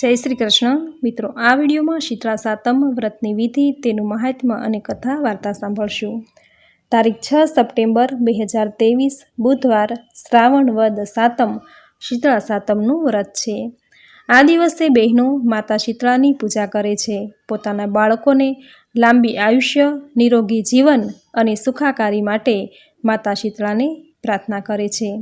જય શ્રી કૃષ્ણ. મિત્રો, આ વિડીયોમાં શીતળા સાતમ વ્રતની વિધિ, તેનું મહાત્મ્ય અને કથા વાર્તા સાંભળશું. તારીખ છ સપ્ટેમ્બર બે હજાર ત્રેવીસ, બુધવાર, શ્રાવણ વદ સાતમ, શીતળા સાતમનું વ્રત છે. આ દિવસે બહેનો માતા શીતળાની પૂજા કરે છે. પોતાના બાળકોને લાંબી આયુષ્ય, નિરોગી જીવન અને સુખાકારી માટે માતા શીતળાને પ્રાર્થના કરે છે.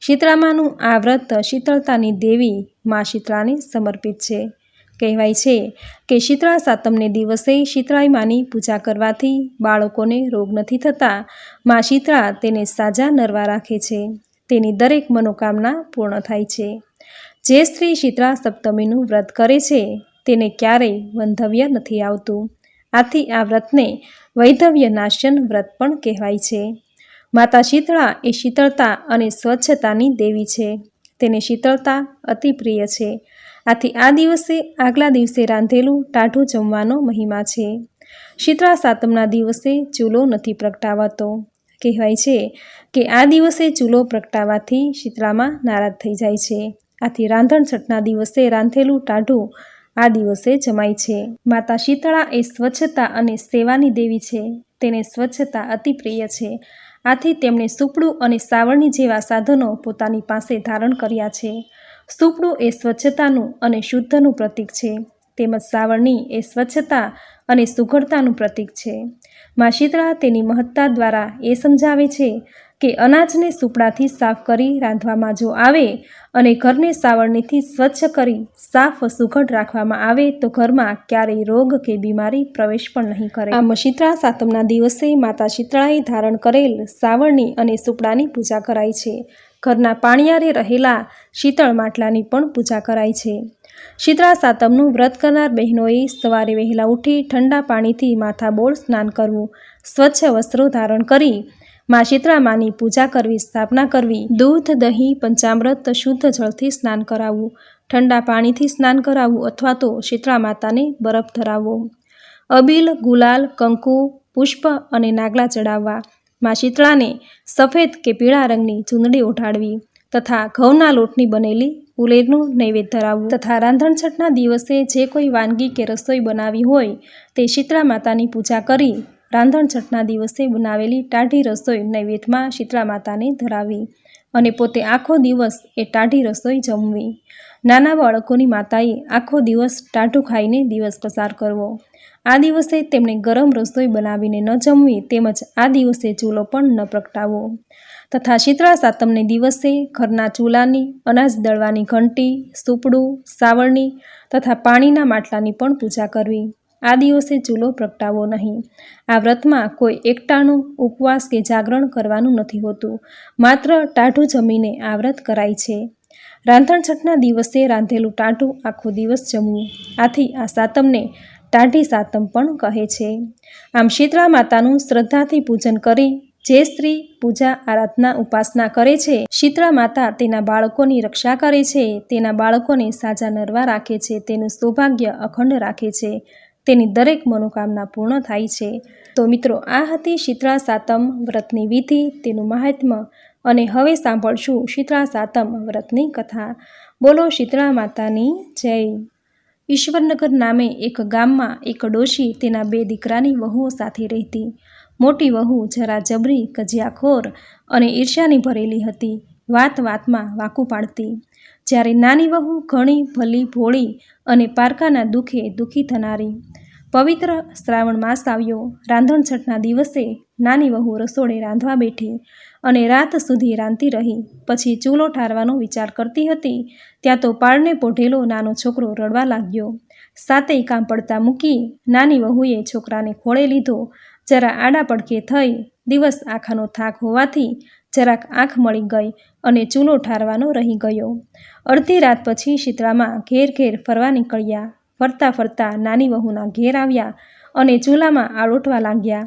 શીતળામાનું આ વ્રત શીતળતાની દેવી મા શીતળાને સમર્પિત છે. કહેવાય છે કે શીતળા સાતમને દિવસે શીતળાઈ માની પૂજા કરવાથી બાળકોને રોગ નથી થતા. મા શીતળા તેને સાજા નરવા રાખે છે. તેની દરેક મનોકામના પૂર્ણ થાય છે. જે સ્ત્રી શીતળા સપ્તમીનું વ્રત કરે છે, તેને ક્યારેય વંધવ્ય નથી આવતું. આથી આ વ્રતને વૈધવ્ય નાશન વ્રત પણ કહેવાય છે. માતા શીતળા એ શીતળતા અને સ્વચ્છતાની દેવી છે. તેને શીતળતા અતિ પ્રિય છે. આથી આ દિવસે, આગલા દિવસે રાંધેલું ટાઢું જમવાનો મહિમા છે. શીતળા સાતમના દિવસે ચૂલો નથી પ્રગટાવાતો. કહેવાય છે કે આ દિવસે ચૂલો પ્રગટાવવાથી શીતળામાં નારાજ થઈ જાય છે. આથી રાંધણ છઠના દિવસે રાંધેલું ટાઢું આ દિવસે જમાય છે. માતા શીતળા એ સ્વચ્છતા અને સેવાની દેવી છે. તેને સ્વચ્છતા અતિ પ્રિય છે. આથી તેમણે સુપડું અને સાવરણી જેવા સાધનો પોતાની પાસે ધારણ કર્યા છે. સુપડું એ સ્વચ્છતાનું અને શુદ્ધનું પ્રતીક છે. તેમજ સાવરણી એ સ્વચ્છતા અને સુઘડતાનું પ્રતીક છે. મા શીતળા તેની મહત્તા દ્વારા એ સમજાવે છે કે અનાજને સુપડાથી સાફ કરી રાંધવામાં જો આવે અને ઘરને સાવરણીથી સ્વચ્છ કરી સાફ સુઘડ રાખવામાં આવે તો ઘરમાં ક્યારેય રોગ કે બીમારી પ્રવેશ પણ નહીં કરે. આમ શીતળા સાતમના દિવસે માતા શીતળાએ ધારણ કરેલ સાવરણી અને સુપડાની પૂજા કરાય છે. ઘરના પાણિયારે રહેલા શીતળ માટલાની પણ પૂજા કરાય છે. શીતળા સાતમનું વ્રત કરનાર બહેનોએ સવારે વહેલા ઉઠી ઠંડા પાણીથી માથાબોળ સ્નાન કરવું, સ્વચ્છ વસ્ત્રો ધારણ કરી મા શીતળામાની પૂજા કરવી, સ્થાપના કરવી, દૂધ, દહીં, પંચામૃત, શુદ્ધ જળથી સ્નાન કરાવવું, ઠંડા પાણીથી સ્નાન કરાવવું અથવા તો શીતળા માતાને બરફ ધરાવવો. અબીલ, ગુલાલ, કંકુ, પુષ્પ અને નાગલા ચડાવવા. મા શીતળાને સફેદ કે પીળા રંગની ચૂંદડી ઓઢાડવી તથા ઘઉંના લોટની બનેલી ઉલેરનું નૈવેદ્ય ધરાવવું તથા રાંધણછઠના દિવસે જે કોઈ વાનગી કે રસોઈ બનાવી હોય તે શીતળા માતાની પૂજા કરી રાંધણછઠના દિવસે બનાવેલી ટાઢી રસોઈ નૈવેદ્યમાં શીતળા માતાને ધરાવી અને પોતે આખો દિવસ એ ટાઢી રસોઈ જમવી. નાના બાળકોની માતાએ આખો દિવસ ટાઢું ખાઈને દિવસ પસાર કરવો. આ દિવસે તેમણે ગરમ રસોઈ બનાવીને ન જમવી તેમજ આ દિવસે ચૂલો પણ ન પ્રગટાવવો. તથા શીતળા સાતમને દિવસે ઘરના ચૂલાની, અનાજ દળવાની ઘંટી, સૂપડું, સાવરણી તથા પાણીના માટલાની પણ પૂજા કરવી. આ દિવસે ચૂલો પ્રગટાવો નહીં. આ વ્રતમાં કોઈ એકટાણું ઉપવાસ કે જાગરણ કરવાનું નથી હોતું. માત્ર ટાઢું જમીને આ વ્રત કરાય છે. રાંધણછઠના દિવસે રાંધેલું ટાઢું આખો દિવસ જમવું. આથી આ સાતમને ટાઢી સાતમ પણ કહે છે. આમ શીતળા માતાનું શ્રદ્ધાથી પૂજન કરી જે સ્ત્રી પૂજા આરાધના ઉપાસના કરે છે, શીતળા માતા તેના બાળકોની રક્ષા કરે છે, તેના બાળકોને સાજા નરવા રાખે છે, તેનું સૌભાગ્ય અખંડ રાખે છે. તેની દરેક મનોકામના પૂર્ણ થાય છે. તો મિત્રો, આ હતી શીતળા સાતમ વ્રતની વિધિ, તેનું મહાત્મ્ય અને હવે સાંભળશું શીતળા સાતમ વ્રતની કથા. બોલો શીતળા માતાની જય. ઈશ્વરનગર નામે એક ગામમાં એક ડોશી તેના બે દીકરાની વહુઓ સાથે રહેતી. મોટી વહુ જરા જબરી, કજિયાખોર અને ઈર્ષ્યાની ભરેલી હતી. વાત વાતમાં વાકું પાડતી. જ્યારે નાની વહુ ઘણી ભલી ભોળી અને પારકાના દુઃખે દુઃખી થનારી. પવિત્ર શ્રાવણ માસ આવ્યો. રાંધણછઠના દિવસે નાની વહુ રસોડે રાંધવા બેઠી અને રાત સુધી રાંધતી રહી. પછી ચૂલો ઠારવાનો વિચાર કરતી હતી. ત્યાં તો પાળને પોઢેલો નાનો છોકરો રડવા લાગ્યો. સાતેય કામ પડતા મૂકી નાની વહુએ છોકરાને ખોળે લીધો. જરા આડા પડકે થઈ દિવસ આખાનો થાક હોવાથી જરાક આંખ મળી ગઈ અને ચૂલો ઠારવાનો રહી ગયો. અડધી રાત પછી શીતળામાં ઘેર ઘેર ફરવા નીકળ્યા. ફરતા ફરતા નાની વહુના ઘેર આવ્યા અને ચૂલામાં આળોટવા લાગ્યા.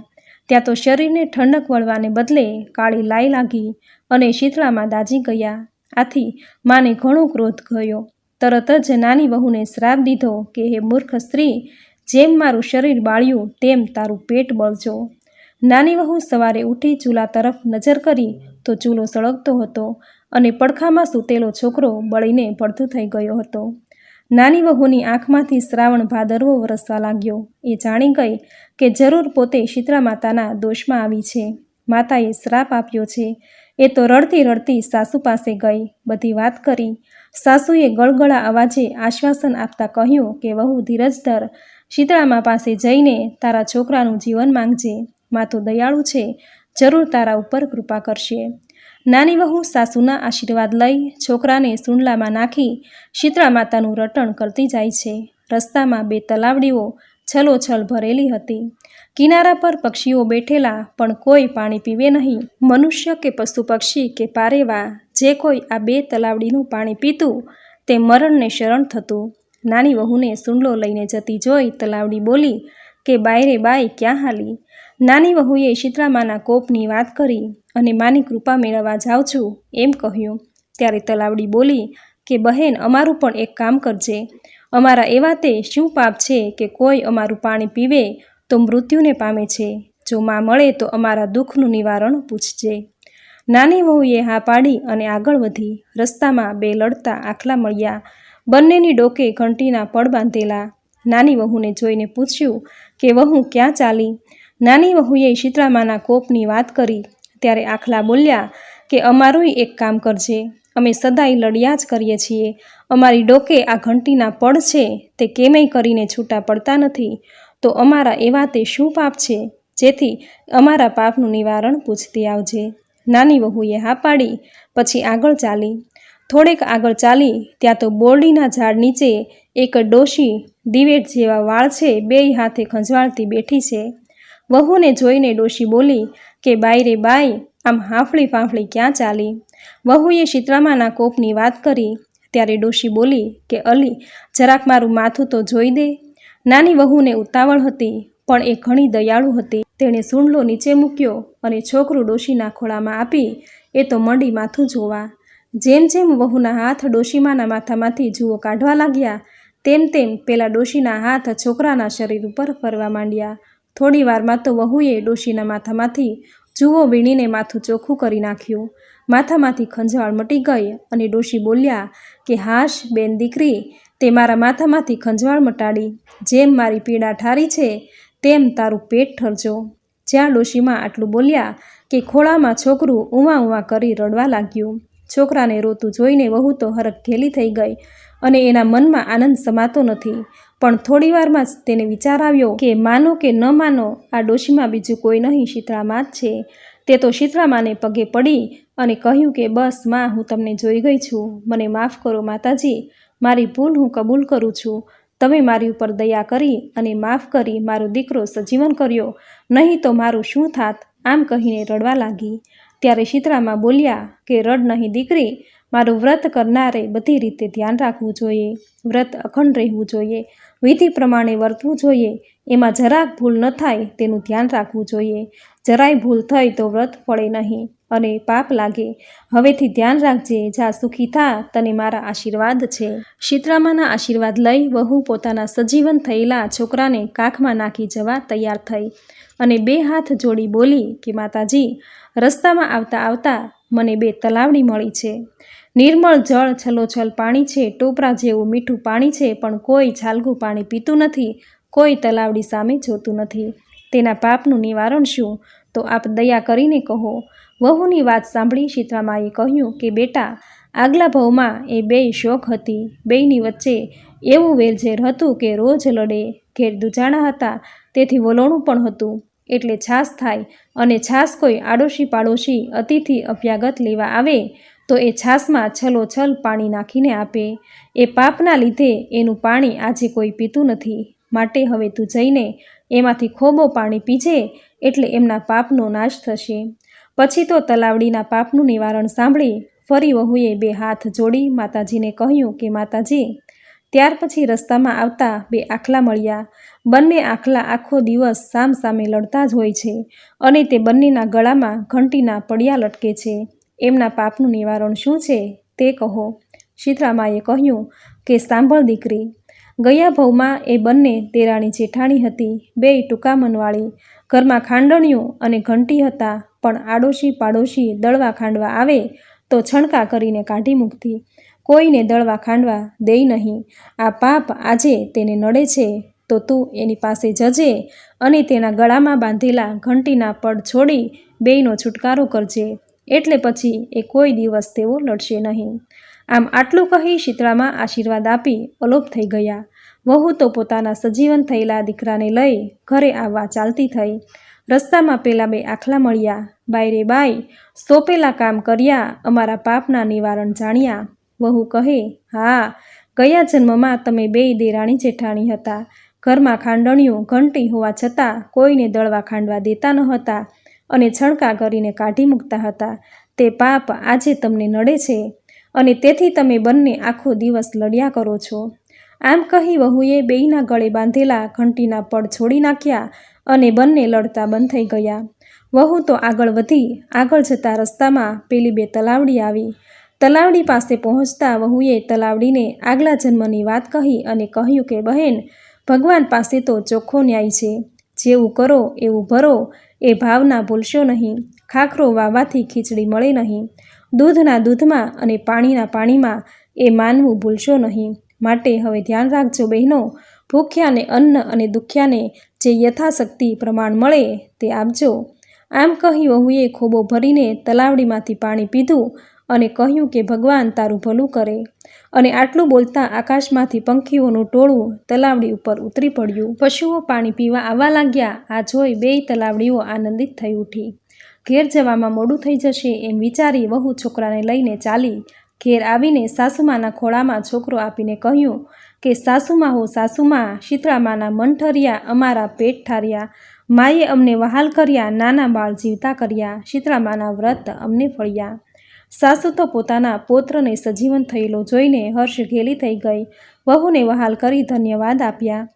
ત્યાં તો શરીરને ઠંડક વળવાને બદલે કાળી લાઈ લાગી અને શીતળામાં દાજી ગયા. આથી માને ઘણો ક્રોધ ગયો. તરત જ નાની વહુને શ્રાપ દીધો કે, હે મૂર્ખ સ્ત્રી, જેમ મારું શરીર બાળ્યું, તેમ તારું પેટ બળજો. નાની વહુ સવારે ઉઠી ચૂલા તરફ નજર કરી તો ચૂલો સળગતો હતો અને પડખામાં સૂતેલો છોકરો બળીને પડતું થઈ ગયો હતો. નાની વહુની આંખમાંથી શ્રાવણ ભાદરવો વરસવા લાગ્યો. એ જાણી ગઈ કે જરૂર પોતે શીતળા માતાના દોષમાં આવી છે. માતાએ શ્રાપ આપ્યો છે. એ તો રડતી રડતી સાસુ પાસે ગઈ. બધી વાત કરી. સાસુએ ગળગળા અવાજે આશ્વાસન આપતા કહ્યું કે, વહુ ધીરજ ધર શીતળામા પાસે જઈને તારા છોકરાનું જીવન માંગજે. માથું દયાળુ છે. જરૂર તારા ઉપર કૃપા કરશે. નાની વહુ સાસુના આશીર્વાદ લઈ છોકરાને સુંડલામાં નાખી શીતળા માતાનું રટણ કરતી જાય છે. રસ્તામાં બે તલાવડીઓ છલોછલ ભરેલી હતી. કિનારા પર પક્ષીઓ બેઠેલા પણ કોઈ પાણી પીવે નહીં. મનુષ્ય કે પશુ પક્ષી કે પારેવા જે કોઈ આ બે તલાવડીનું પાણી પીતું તે મરણને શરણ થતું. નાની વહુને સુંડલો લઈને જતી જોઈ તલાવડી બોલી કે બાયરે બાય ક્યાં હાલી? નાની વહુએ શીતળામાના કોપની વાત કરી અને માની કૃપા મેળવવા જાઉં છું એમ કહ્યું. ત્યારે તલાવડી બોલી કે, બહેન, અમારું પણ એક કામ કરજે. અમારા એવા તે શું પાપ છે કે કોઈ અમારું પાણી પીવે તો મૃત્યુને પામે છે. જો માં મળે તો અમારા દુઃખનું નિવારણ પૂછજે. નાની વહુએ હા પાડી અને આગળ વધી. રસ્તામાં બે લડતા આખલા મળ્યા. બંનેની ડોકે ઘંટીના પડ બાંધેલા. નાની વહુને જોઈને પૂછ્યું કે, વહુ, ક્યાં ચાલી? નાની વહુએ શીતળામાના કોપની વાત કરી. ત્યારે આખલા બોલ્યા કે અમારુંય એક કામ કરજે. અમે સદાય લડ્યા જ કરીએ છીએ. અમારી ડોકે આ ઘંટીના પડ છે. તે કેમેય કરીને છૂટા પડતા નથી. તો અમારા એવા તે શું પાપ છે? જેથી અમારા પાપનું નિવારણ પૂછતી આવજે. નાની વહુએ હા પાડી. પછી આગળ ચાલી. થોડેક આગળ ચાલી. ત્યાં તો બોરડીના ઝાડ નીચે એક ડોશી દિવેટ જેવા વાળ છે, બેય હાથે ખંજવાળતી બેઠી છે. વહુને જોઈને ડોશી બોલી, કે બાઈ રે બાઈ, આમ હાંફળી ફાંફળી ક્યાં ચાલી? વહુએ શીતળામાના કોપની વાત કરી. ત્યારે ડોશી બોલી, કે અલી, જરાક મારું માથું તો જોઈ દે. નાની વહુને ઉતાવળ હતી, પણ એ ઘણી દયાળુ હતી. તેણે સૂંડલો નીચે મૂક્યો અને છોકરું ડોશીના ખોળામાં આપી, એ તો મંડી માથું જોવા. જેમ જેમ વહુના હાથ ડોશીમાના માથામાંથી જુઓ કાઢવા લાગ્યા તેમ તેમ પેલા ડોશીના હાથ છોકરાના શરીર ઉપર ફરવા માંડ્યા. થોડી વારમાં તો વહુએ ડોશીના માથામાંથી જુઓ વીણીને માથું ચોખ્ખું કરી નાખ્યું. માથામાંથી ખંજવાળ મટી ગઈ અને ડોશી બોલ્યા કે, હાશ, બેન દીકરી, તે મારા માથામાંથી ખંજવાળ મટાડી. જેમ મારી પીડા ઠારી છે, તેમ તારું પેટ ઠરજો. જ્યાં ડોશીમાં આટલું બોલ્યા કે, ખોળામાં છોકરું ઉવા ઉવા કરી રડવા લાગ્યું. છોકરાને રોતું જોઈને વહુ તો હરખ ઘેલી થઈ ગઈ. અને એના મનમાં આનંદ સમાતો નથી. પણ થોડી વારમાં જ તેને વિચાર આવ્યો કે માનો કે ન માનો, આ ડોશીમાં બીજું કોઈ નહીં, શીતળામાં જ છે. તે તો શીતળામાને પગે પડી અને કહ્યું કે, બસ, માં, હું તમને જોઈ ગઈ છું. મને માફ કરો, માતાજી. મારી ભૂલ હું કબૂલ કરું છું. તમે મારી ઉપર દયા કરી અને માફ કરી મારો દીકરો સજીવન કર્યો. નહીં તો મારું શું થાત? આમ કહીને રડવા લાગી. ત્યારે શીતળામાં બોલ્યા કે, રડ નહીં, દીકરી. મારું વ્રત કરનારે બધી રીતે ધ્યાન રાખવું જોઈએ, વ્રત અખંડ રહેવું જોઈએ, વિધિ પ્રમાણે વર્તવું જોઈએ, એમાં જરાક ભૂલ ન થાય તેનું ધ્યાન રાખવું જોઈએ. જરાય ભૂલ થઈ તો વ્રત ફળે નહીં અને પાપ લાગે. હવેથી ધ્યાન રાખજે જા સુખી થા તને મારા આશીર્વાદ છે. શીતળામાના આશીર્વાદ લઈ વહુ પોતાના સજીવન થયેલા છોકરાને કાખમાં નાખી જવા તૈયાર થઈ અને બે હાથ જોડી બોલી કે, માતાજી, રસ્તામાં આવતા આવતા મને બે તલાવડી મળી છે. નિર્મળ જળ, છલોછલ પાણી છે, ટોપરા જેવું મીઠું પાણી છે, પણ કોઈ છાલગું પાણી પીતું નથી, કોઈ તલાવડી સામે જોતું નથી. તેના પાપનું નિવારણ શું? તો આપ દયા કરીને કહો. વહુની વાત સાંભળી શીતળામાએ કહ્યું કે, બેટા, આગલા ભવમાં એ બેય શોખ હતી. બેયની વચ્ચે એવું વેરઝેર હતું કે, રોજ લડે, ઘેર દુજાણા હતા, તેથી વલોણું પણ હતું. એટલે છાસ થાય અને છાસ કોઈ આડોશી પાડોશી અતિથિ અભ્યાગત લેવા આવે તો એ છાસમાં છલોછલ પાણી નાખીને આપે. એ પાપના લીધે એનું પાણી આજે કોઈ પીતું નથી. માટે હવે તું જઈને એમાંથી ખોબો પાણી પીજે એટલે એમના પાપનો નાશ થશે. પછી તો તલાવડીના પાપનું નિવારણ સાંભળી ફરી વહુએ બે હાથ જોડી માતાજીને કહ્યું કે, માતાજી, ત્યાર પછી રસ્તામાં આવતા બે આખલા મળ્યા. બંને આખલા આખો દિવસ સામ સામે લડતા જ હોય છે અને તે બંનેના ગળામાં ઘંટીના પડિયા લટકે છે. એમના પાપનું નિવારણ શું છે તે કહો. શીતળામાએ કહ્યું કે, સાંભળ દીકરી, ગયા ભવમાં એ બંને દેરાણી જેઠાણી હતી બેય ટૂંકા મનવાળી, ઘરમાં ખાંડણીઓ અને ઘંટી હતા, પણ આડોશી પાડોશી દળવા ખાંડવા આવે તો છણકા કરીને કાઢી મૂકતી. કોઈને દળવા ખાંડવા દે નહીં. આ પાપ આજે તેને નડે છે તો તું એની પાસે જજે અને તેના ગળામાં બાંધેલા ઘંટીના પડ છોડી બેયનો છુટકારો કરજે. એટલે પછી એ કોઈ દિવસ તેઓ લડશે નહીં. આમ આટલું કહી શીતળામાં આશીર્વાદ આપી અલોપ થઈ ગયા. વહુ તો પોતાના સજીવન થયેલા દીકરાને લઈ ઘરે આવવા ચાલતી થઈ. રસ્તામાં પેલા બે આખલા મળ્યા. બાય રે બાય સોંપેલા કામ કર્યા, અમારા પાપના નિવારણ જાણ્યા. વહુ કહે, હા, ગયા જન્મમાં તમે બેય દેરાણી જેઠાણી હતા. ઘરમાં ખાંડણિયું ઘંટી હોવા છતાં કોઈને દળવા ખાંડવા દેતા ન હતા અને છણકા કરીને કાઢી મૂકતા હતા. તે પાપ આજે તમને નડે છે અને તેથી તમે બંને આખો દિવસ લડ્યા કરો છો. આમ કહી વહુએ બેયના ગળે બાંધેલા ઘંટીના પડ છોડી નાખ્યા અને બંને લડતા બંધ થઈ ગયા. વહુ તો આગળ વધી, આગળ જતા રસ્તામાં પેલી બે તલાવડી આવી. તલાવડી પાસે પહોંચતા વહુએ તલાવડીને આગલા જન્મની વાત કહી અને કહ્યું કે, બહેન, ભગવાન પાસે તો ચોખ્ખો ન્યાય છે. જેવું કરો, એવું ભરો. એ ભાવના ભૂલશો નહીં. ખાખરો વાવવાથી ખીચડી મળે નહીં. દૂધના દૂધમાં અને પાણીના પાણીમાં એ માનવું ભૂલશો નહીં. માટે હવે ધ્યાન રાખજો બહેનો, ભૂખ્યાને અન્ન અને દુખ્યાને જે યથાશક્તિ પ્રમાણ મળે તે આપજો. આમ કહી વહુએ ખોબો ભરીને તલાવડીમાંથી પાણી પીધું અને કહ્યું કે, ભગવાન તારું ભલું કરે. અને આટલું બોલતા આકાશમાંથી પંખીઓનું ટોળું તલાવડી ઉપર ઉતરી પડ્યું. પશુઓ પાણી પીવા આવવા લાગ્યા. આ જોઈ બેય તલાવડીઓ આનંદિત થઈ ઉઠી. ઘેર જવામાં મોડું થઈ જશે એમ વિચારી વહુ છોકરાને લઈને ચાલી. ઘેર આવીને સાસુમાના ખોળામાં છોકરો આપીને કહ્યું કે, સાસુમાં હો સાસુમાં, શીતળામાના મન ઠર્યા, અમારા પેટ ઠાર્યા. માએ અમને વહાલ કર્યા, નાના બાળ જીવતા કર્યા, શીતળામાના વ્રત અમને ફળ્યા. સાસુ તો પોતાના પૌત્રને સજીવન થયેલો જોઈને હર્ષ ઘેલી થઈ ગઈ. વહુને વહાલ કરી ધન્યવાદ આપ્યા.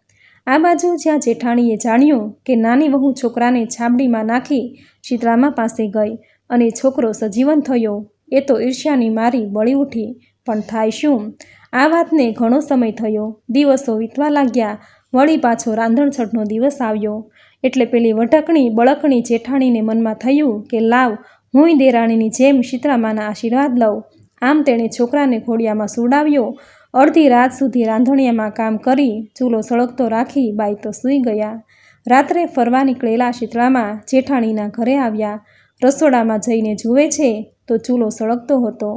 આ બાજુ જ્યાં જેઠાણીએ જાણ્યું કે નાની વહુ છોકરાને છાબડીમાં નાખી શીતળામા પાસે ગઈ અને છોકરો સજીવન થયો, એ તો ઈર્ષ્યાની મારી બળી ઉઠી. પણ થાય શું? આ વાતને ઘણો સમય થયો. દિવસો વીતવા લાગ્યા. વળી પાછો રાંધણછટનો દિવસ આવ્યો. એટલે પેલી વઢકણી બળકણી જેઠાણીને મનમાં થયું કે લાવ હુંય દેરાણીની જેમ શીતળામાના આશીર્વાદ લઉં. આમ તેણે છોકરાને ઘોડિયામાં સુડાવ્યો અડધી રાત સુધી રાંધણિયામાં કામ કરી ચૂલો સળગતો રાખી બાઈ તો સૂઈ ગયા. રાત્રે ફરવા નીકળેલા શીતળામાં જેઠાણીના ઘરે આવ્યા. રસોડામાં જઈને જુએ છે તો ચૂલો સળગતો હતો.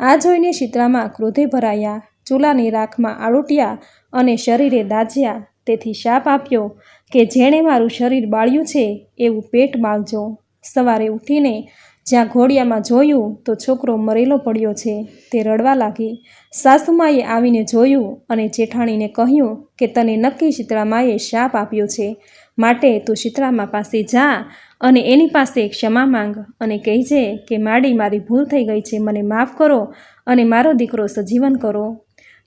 આ જોઈને શીતળામાં ક્રોધે ભરાયા. ચૂલાની રાખમાં આળોટ્યા અને શરીરે દાજ્યા. તેથી શાપ આપ્યો કે જેણે મારું શરીર બાળ્યું છે એવું પેટ બાળજો. સવારે ઉઠીને જ્યાં ઘોડિયામાં જોયું તો છોકરો મરેલો પડ્યો છે, તે રડવા લાગી. સાસુમાએ આવીને જોયું અને જેઠાણીને કહ્યું કે તને નક્કી શીતળામાએ શાપ આપ્યો છે, માટે તું શીતળામા પાસે જા અને એની પાસે ક્ષમા માંગ અને કહેજે કે માડી મારી ભૂલ થઈ ગઈ છે, મને માફ કરો અને મારો દીકરો સજીવન કરો.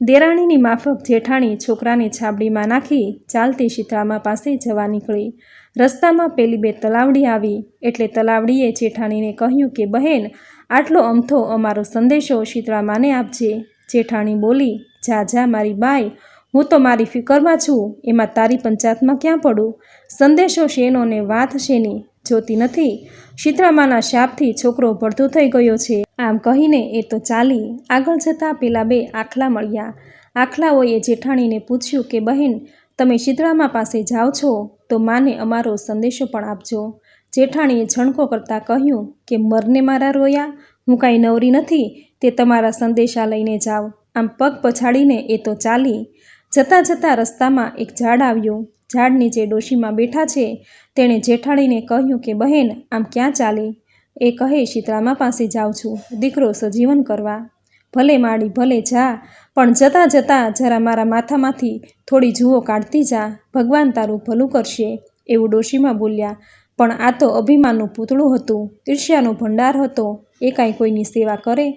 દેરાણીની માફક જેઠાણી છોકરાને છાબડીમાં નાખી ચાલતી શીતળામા પાસે જવા નીકળી. રસ્તામાં પેલી બે તલાવડી આવી. એટલે તલાવડીએ જેઠાણીને કહ્યું કે, બહેન, આટલો અમથો અમારો સંદેશો શીતળામાને આપજે. જેઠાણી બોલી, જા જા, મારી બાઈ, હું તો મારી ફિકરમાં છું. એમાં તારી પંચાયતમાં ક્યાં પડું? સંદેશો શેનો ને વાત શેની? જોતી નથી. શીતળામાના શાપથી છોકરો ભડતો થઈ ગયો છે. આમ કહીને એ તો ચાલી. આગળ જતાં પેલા બે આખલા મળ્યા. આખલાઓએ જેઠાણીને પૂછ્યું કે, બહેન તમે શીતળામાં પાસે જાઓ છો, તો માને અમારો સંદેશો પણ આપજો. જેઠાણીએ છણકો કરતાં કહ્યું કે, મરને મારા રોયા, હું કાંઈ નવરી નથી, તે તમારા સંદેશા લઈને જાઓ. આમ પગ પછાડીને એ તો ચાલી. જતાં જતાં રસ્તામાં એક ઝાડ આવ્યું. ઝાડ નીચે ડોશીમાં બેઠા છે. તેણે જેઠાણીને કહ્યું કે, બહેન, આમ ક્યાં ચાલી? એ કહે, શીતળામાં પાસે જાઉં છું. દીકરો સજીવન કરવા. ભલે માડી ભલે જા, પણ જતાં જતાં જરા મારા માથામાંથી થોડી જુઓ કાઢતી જા, ભગવાન તારું ભલું કરશે, એવું ડોશીમાં બોલ્યા. પણ આ તો અભિમાનનું પૂતળું હતું, ઈર્ષ્યાનો ભંડાર હતો, એ કાંઈ કોઈની સેવા કરે?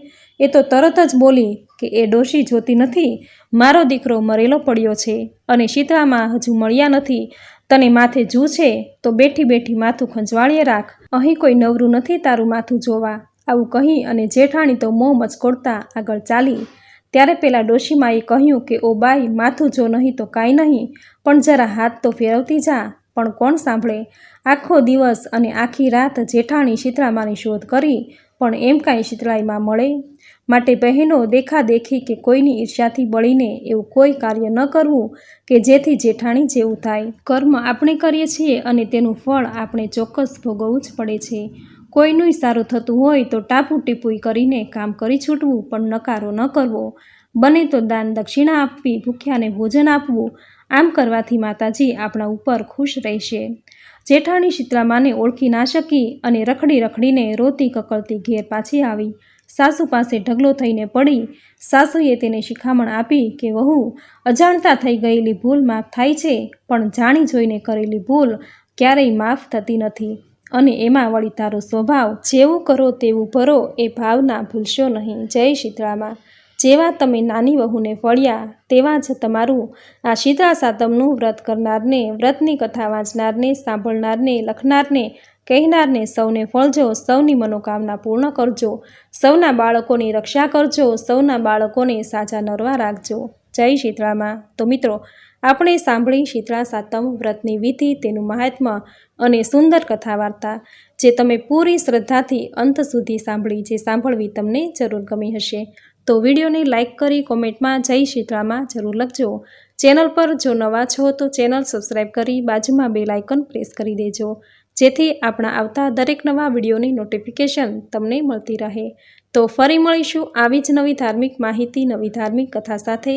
એ તો તરત જ બોલી કે એ ડોશી જોતી નથી, મારો દીકરો મરેલો પડ્યો છે અને શીતળામાં હજુ મળ્યા નથી, તને માથે જૂ છે, તો બેઠી બેઠી માથું ખંજવાળીએ રાખ, અહીં કોઈ નવરું નથી તારું માથું જોવા. આવું કહી અને જેઠાણી તો મોં મચકોડતા આગળ ચાલી. ત્યારે પેલા ડોશીમાએ કહ્યું કે, ઓ બાઈ, માથું જો નહીં તો કાંઈ નહીં, પણ જરા હાથ તો ફેરવતી જા, પણ કોણ સાંભળે? આખો દિવસ અને આખી રાત જેઠાણી શીતળામાની શોધ કરી, પણ એમ કાંઈ શીતળાઈમાં મળે? માટે બહેનો દેખાદેખી કે કોઈની ઈર્ષ્યાથી બળીને એવું કોઈ કાર્ય ન કરવું કે જેથી જેઠાણી જેવું થાય. કર્મ આપણે કરીએ છીએ અને તેનું ફળ આપણે ચોક્કસ ભોગવવું જ પડે છે. કોઈનું સારું થતું હોય તો ટાપુ ટીપુઈ કરીને કામ કરી છૂટવું પણ નકારો ન કરવો. બને તો દાન દક્ષિણા આપવી, ભૂખ્યાને ભોજન આપવું, આમ કરવાથી માતાજી આપણા ઉપર ખુશ રહેશે. જેઠાણી શીતળામાને ઓળખી ના શકી અને રખડી રખડીને રોતી કકળતી ઘેર પાછી આવી. સાસુ પાસે ઢગલો થઈને પડી. સાસુએ તેને શિખામણ આપી કે, વહુ, અજાણતા થઈ ગયેલી ભૂલ માફ થાય છે, પણ જાણી જોઈને કરેલી ભૂલ ક્યારેય માફ થતી નથી. અને એમાં વળી તારો સ્વભાવ જેવું કરો તેવું ભરો એ ભાવના ભૂલશો નહીં. જય શીતળામાં. જેવા તમે નાની વહુને ફળ્યા, તેવા જ તમારું આ શીતળા સાતમનું વ્રત કરનારને, વ્રતની કથા વાંચનારને, સાંભળનારને, લખનારને, કહેનારને સૌને ફળજો, સૌની મનોકામના પૂર્ણ કરજો, સૌના બાળકોની રક્ષા કરજો, સૌના બાળકોને સાજા નરવા રાખજો. જય શીતળામાં. તો મિત્રો આપણે સાંભળી શીતળા સાતમ વ્રતની વિધિ, તેનું મહાત્મ્ય અને સુંદર કથા વાર્તા જે તમે પૂરી શ્રદ્ધાથી અંત સુધી સાંભળી, જે સાંભળવી તમને જરૂર ગમી હશે. તો વિડીયોને લાઇક કરી કોમેન્ટમાં જય શીતળામાં જરૂર લખજો. ચેનલ પર જો નવા છો, તો ચેનલ સબસ્ક્રાઈબ કરી બાજુમાં બે લાઇકન પ્રેસ કરી દેજો, જેથી આપણા આવતા દરેક નવા વિડીયોની નોટિફિકેશન તમને મળતી રહે. તો ફરી મળીશું આવી જ નવી ધાર્મિક માહિતી, નવી ધાર્મિક કથા સાથે.